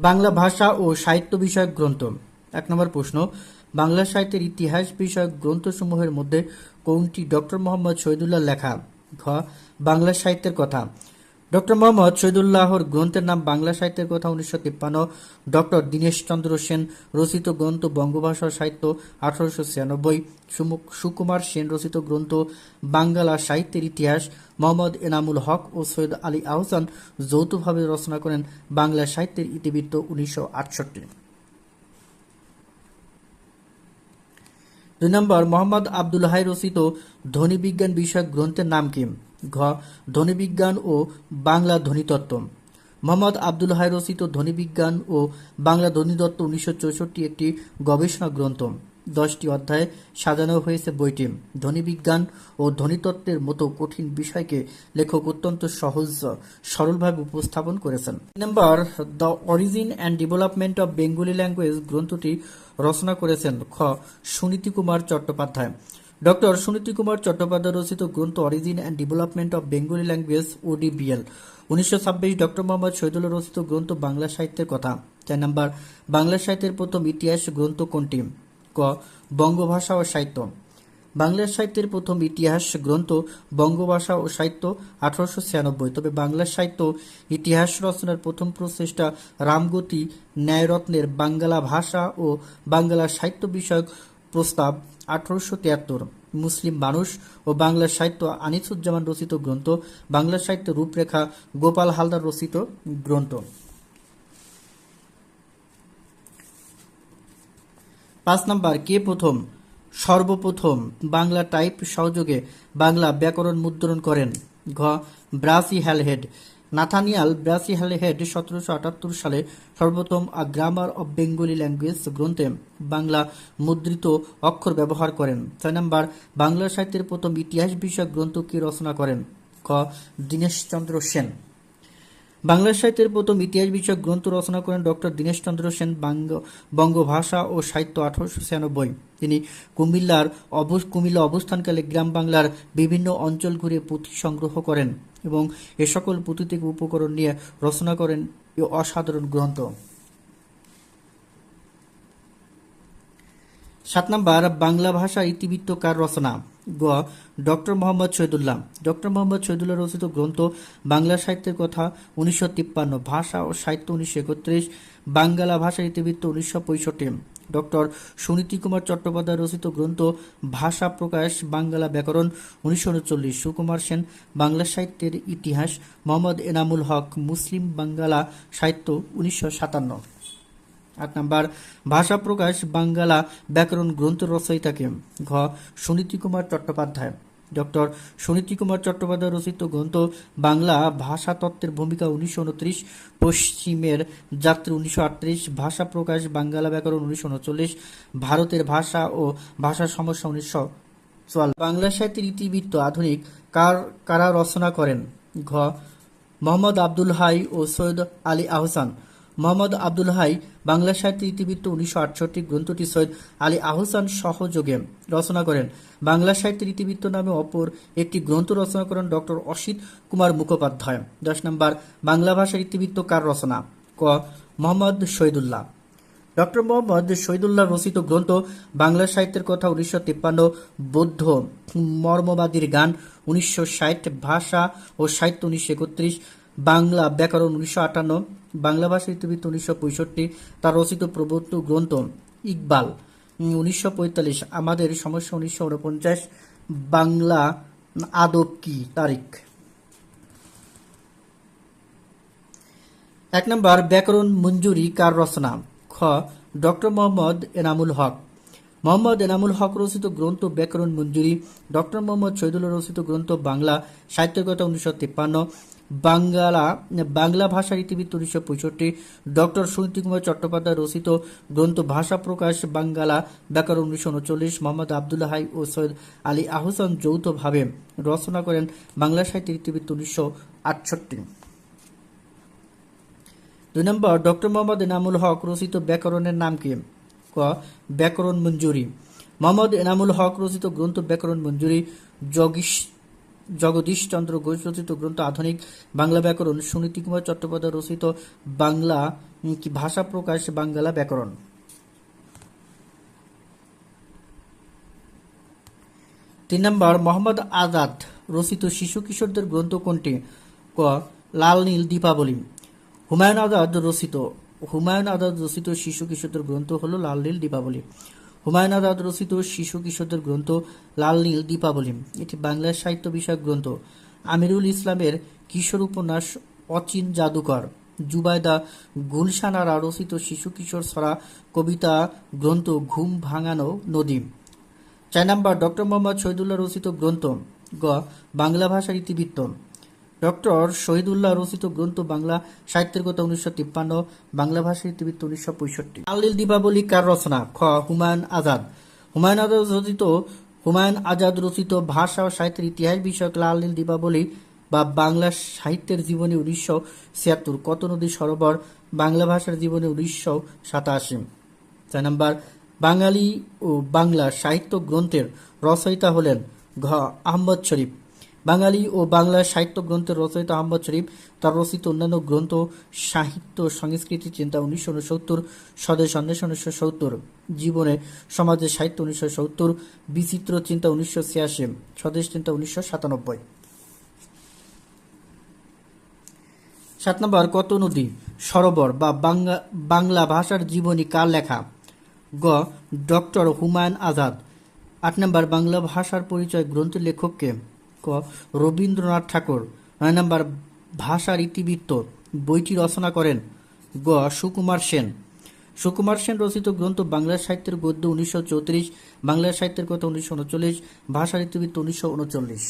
বাংলা ভাষা ও সাহিত্য বিষয়ক গ্রন্থ। এক নম্বর প্রশ্ন, বাংলা সাহিত্যের ইতিহাস বিষয়ক গ্রন্থসমূহের মধ্যে কোনটি ডক্টর মোহাম্মদ শহীদুল্লাহ লেখা? ঘ, বাংলা সাহিত্যের কথা। ডক্টর মোহাম্মদ শহীদুল্লাহর গ্রন্থের নাম বাংলা সাহিত্যের কথা উনিশশো তিপ্পান্ন। ডক্টর দীনেশচন্দ্র সেন রচিত গ্রন্থ বঙ্গভাষা সাহিত্য আঠারোশো ছিয়ানব্বই। সুকুমার সেন রচিত গ্রন্থ বাঙ্গালা সাহিত্যের ইতিহাস। মোহাম্মদ এনামুল হক ও সৈয়দ আলী আহসান যৌথভাবে রচনা করেন বাংলা সাহিত্যের ইতিবৃত্ত উনিশশো আটষট্টি। দুই নম্বর, মোহাম্মদ আব্দুল হাই রচিত ধ্বনিবিজ্ঞান বিষয়ক গ্রন্থের নাম কি? ঘ ধ্বনিবিজ্ঞান ও বাংলা ধ্বনিতত্ত্ব মোহাম্মদ আব্দুল হাই রচিত ধ্বনিবিজ্ঞান ও বাংলা ধ্বনিতত্ত্ব উনিশশো চৌষট্টি একটি গবেষণা গ্রন্থ দশটি অধ্যায়ে সাজানো হয়েছে বইটি। ধ্বনিবিজ্ঞান ও ধ্বনিতত্ত্বের মতো কঠিন বিষয়কে লেখক অত্যন্ত সহজ, সরলভাবে উপস্থাপন করেছেন। Number, the origin and development of Bengali language গ্রন্থটি রচনা করেছেন খ, সুনীতি কুমার চট্টোপাধ্যায়। ডক্টর সুনীতি কুমার চট্টোপাধ্যায় রচিত গ্রন্থ origin and development of Bengali language O D B L উনিশশো ছাব্বিশ ডক্টর মোহাম্মদ শহীদুল্লাহ রচিত গ্রন্থ বাংলা সাহিত্যের কথা। চার নাম্বার, বাংলা সাহিত্যের প্রথম ইতিহাস গ্রন্থ কোনটি? ক, বঙ্গভাষা ও সাহিত্য। বাংলা সাহিত্যের প্রথম ইতিহাস গ্রন্থ বঙ্গভাষা ও সাহিত্য, আঠারোশো ছিয়ানব্বই। তবে বাংলা সাহিত্য ইতিহাস রচনার প্রথম প্রচেষ্টা রামগতি ন্যায়রত্নের বাঙ্গালা ভাষা ও বাংলা সাহিত্য বিষয়ক প্রস্তাব আঠারোশো তিয়াত্তর। মুসলিম মানুষ ও বাংলা সাহিত্য আনিসুজ্জামান রচিত গ্রন্থ, বাংলা সাহিত্য রূপরেখা, গোপাল হালদার রচিত গ্রন্থ। পাঁচ নাম্বার, কে প্রথম? সর্বপ্রথম বাংলা টাইপ সহযোগে বাংলা ব্যাকরণ মুদ্রণ করেন। ঘ, Brassey Halhed. Nathaniel Brassey Halhed সতেরোশো আটাত্তর সালে সর্বপ্রথম a grammar of Bengali language গ্রন্থে বাংলা মুদ্রিত অক্ষর ব্যবহার করেন। ছয় নম্বর, বাংলা সাহিত্যের প্রথম ইতিহাস বিষয়ক গ্রন্থ কে রচনা করেন? ক, দীনেশচন্দ্র সেন। বাংলা সাহিত্যের প্রথম ইতিহাস বিষয়ক গ্রন্থ রচনা করেন ডক্টর দীনেশচন্দ্র সেন, বাঙ্গ, বঙ্গভাষা ও সাহিত্য আঠারোশো ছিয়ানব্বই। তিনি কুমিল্লার অবস, কুমিল্লা অবস্থানকালে গ্রাম বাংলার বিভিন্ন অঞ্চল ঘুরে পুঁথি সংগ্রহ করেন। এবং এ সকল থেকে উপকরণ নিয়ে রচনা করেন এ অসাধারণ গ্রন্থ। সাত নাম্বার, বাংলা ভাষা ইতিবৃত্ত কার রচনা। গ, ডক্টর মোহাম্মদ শহীদুল্লাহ। ডক্টর মোহাম্মদ শহীদুল্লাহ রচিত গ্রন্থ, বাংলা সাহিত্যের কথা উনিশশো তিপ্পান্ন, ভাষা ও সাহিত্য উনিশশো একত্রিশ বাঙ্গালা ভাষা ইতিবৃত্ত উনিশশো পঁয়ষট্টি। ডক্টর সুনীতি কুমার চট্টোপাধ্যায় রচিত গ্রন্থ ভাষা প্রকাশ, বাংলা ব্যাকরণ, উনিশশো উনচল্লিশ। সুকুমার সেন, বাংলা সাহিত্যের ইতিহাস, মোহাম্মদ এনামুল হক, মুসলিম বাঙ্গালা সাহিত্য, উনিশশো সাতান্ন। আট নাম্বার, ভাষা প্রকাশ বাঙ্গালা ব্যাকরণ গ্রন্থ রচয়িতাকে ঘ. সুনীতি কুমার চট্টোপাধ্যায়। ডক্টর সুনীতি কুমার চট্টোপাধ্যায় রচিত গ্রন্থ বাংলা ভাষা তত্ত্বের ভূমিকা উনিশশো উনত্রিশ, পশ্চিমের যাত্রী উনিশশো আটত্রিশ, ভাষা প্রকাশ বাঙ্গালা ব্যাকরণ উনিশশো উনচল্লিশ, ভারতের ভাষা ও ভাষা সমস্যা উনিশশো চুয়াল্লিশ। বাংলা সাহিত্যের ইতিবৃত্ত আধুনিক কার, কারা রচনা করেন? ঘ. মোহাম্মদ আব্দুল হাই ও সৈয়দ আলী আহসান। মোহাম্মদ আব্দুল হাই, বাংলা সাহিত্যের ইতিবৃত্ত উনিশশো আটষট্টি, গ্রন্থটি সৈয়দ আলী আহসান সহযোগে রচনা করেন। বাংলা সাহিত্যের ইতিবৃত্ত নামে অপর একটি গ্রন্থ রচনা করেন ডক্টর অসিত কুমার মুখোপাধ্যায়। দশ নম্বর, বাংলা ভাষার ইতিবৃত্ত কার রচনা? ক, মোহাম্মদ শহীদুল্লাহ। ডক্টর মোহাম্মদ শহীদুল্লাহ রচিত গ্রন্থ বাংলা সাহিত্যের কথা উনিশশো তিপ্পান্ন, বৌদ্ধ মর্মবাদীর গান উনিশশো ষাট, ভাষা ও সাহিত্য উনিশশো একত্রিশ বাংলা ব্যাকরণ উনিশশো আটান্ন, বাংলা ভাষা ইতিবৃত্ত উনিশশো পঁয়ষট্টি, তার রচিত প্রবর্ত গ্রন্থ ইকবাল। উনিশশো পঁয়তাল্লিশ, আমাদের সমস্যা উনিশশো উনপঞ্চাশ, বাংলা আদব কি? তারিখ। এক নম্বর, ব্যাকরণ মঞ্জুরি কার রচনা? খ, ডক্টর মোহাম্মদ এনামুল হক। মোহাম্মদ এনামুল হক রচিত গ্রন্থ ব্যাকরণ মঞ্জুরি, ডক্টর মোহাম্মদ শহীদুল্লাহ রচিত গ্রন্থ বাংলা সাহিত্যের কথা উনিশশো তিপ্পান্ন বাংলা বাংলা ভাষার ইতিবৃত্ত উনিশশো পঁয়ষট্টি, ডক্টর সুনীতি কুমার চট্টোপাধ্যায় রচিত গ্রন্থ ভাষা প্রকাশ বাঙ্গালা ব্যাকরণ উনিশশো উনচল্লিশ, মোহাম্মদ আবদুল্লাহ ও সৈয়দ আলী আহসান যৌথভাবে রচনা করেন বাংলা সাহিত্যের ইতিবৃত্ত উনিশশো আটষট্টি। দুই নম্বর, ডক্টর মোহাম্মদ এনামুল হক রচিত ব্যাকরণের নাম কি? ক, ব্যাকরণ মঞ্জুরি। মোহাম্মদ এনামুল হক রচিত গ্রন্থ ব্যাকরণ মঞ্জুরি জগিস জগদীশ চন্দ্র ঘোষ রচিত গ্রন্থ আধুনিক বাংলা ব্যাকরণ, সুনীতি কুমার চট্টোপাধ্যায় রচিত বাংলা ভাষা প্রকাশ বাংলা ব্যাকরণ। তিন নম্বর, মোহাম্মদ আজাদ রচিত শিশু কিশোরদের গ্রন্থ কোনটি? ক, লাল নীল দীপাবলি। হুমায়ুন আজাদ রচিত, হুমায়ুন আজাদ রচিত শিশু কিশোরদের গ্রন্থ হল লাল নীল দীপাবলি। হুমায়ুন আজাদ রচিত শিশু কিশোরদের গ্রন্থ লাল নীল দীপাবলি। এটি বাংলা সাহিত্য বিষয়ক গ্রন্থ। আমিরুল ইসলামের কিশোর উপন্যাস অচিন জাদুকর। জুবাইদা গুলশানারা রচিত শিশু কিশোর ছড়া কবিতা গ্রন্থ ঘুম ভাঙানো নদী। চার নাম্বার ডক্টর মোহাম্মদ শহীদুল্লাহ রচিত গ্রন্থ গ বাংলা ভাষার ইতিবৃত্ত। ডক্টর শহীদুল্লাহ রচিত গ্রন্থ বাংলা সাহিত্যের কথা উনিশশো তিপ্পান্ন, বাংলা ভাষার ইতিবৃত্ত উনিশশো পঁয়ষট্টি। আলিল দীপাবলি কার রচনা? খ, হুমায়ুন আজাদ। হুমায়ুন আজাদ রচিত, হুমায়ুন আজাদ রচিত ভাষা ও সাহিত্যের ইতিহাস বিষয়ক লাল নীল দীপাবলি বা বাংলা সাহিত্যের জীবনী উনিশশো ছিয়াত্তর, কত নদী সরোবর? বাংলা ভাষার জীবনী উনিশশো সাতাশি। চার নম্বর, বাঙালি ও বাংলা সাহিত্য গ্রন্থের রচয়িতা হলেন ঘ আহমদ শরীফ। বাঙালি ও বাংলা সাহিত্য গ্রন্থের রচয়িতা আহমদ শরীফ, তার রচিত অন্যান্য গ্রন্থ, সাহিত্য, সংস্কৃতি, চিন্তা উনিশশো উনসত্তর, স্বদেশ অন্বেষণ উনিশশো সত্তর, জীবনে সমাজের সাহিত্য উনিশশো সত্তর, বিচিত্র চিন্তা উনিশশো ছিয়াশি, স্বদেশ চিন্তা উনিশশো সাতানব্বই। সাত নম্বর, কত নদী, সরোবর বা বাংলা বাংলা ভাষার জীবনী কার লেখা? গ, ডক্টর হুমায়ুন আজাদ। আট নম্বর, বাংলা ভাষার পরিচয় গ্রন্থের লেখককে ক রবীন্দ্রনাথ ঠাকুর। নয় নম্বর ভাষার ইতিবৃত্ত বইটি রচনা করেন গ. সুকুমার সেন। সুকুমার সেন রচিত গ্রন্থ বাংলা সাহিত্যের গদ্য উনিশশো চৌত্রিশ, বাংলা সাহিত্যের কথা উনিশশো উনচল্লিশ ভাষার ইতিবৃত্ত উনিশশো উনচল্লিশ।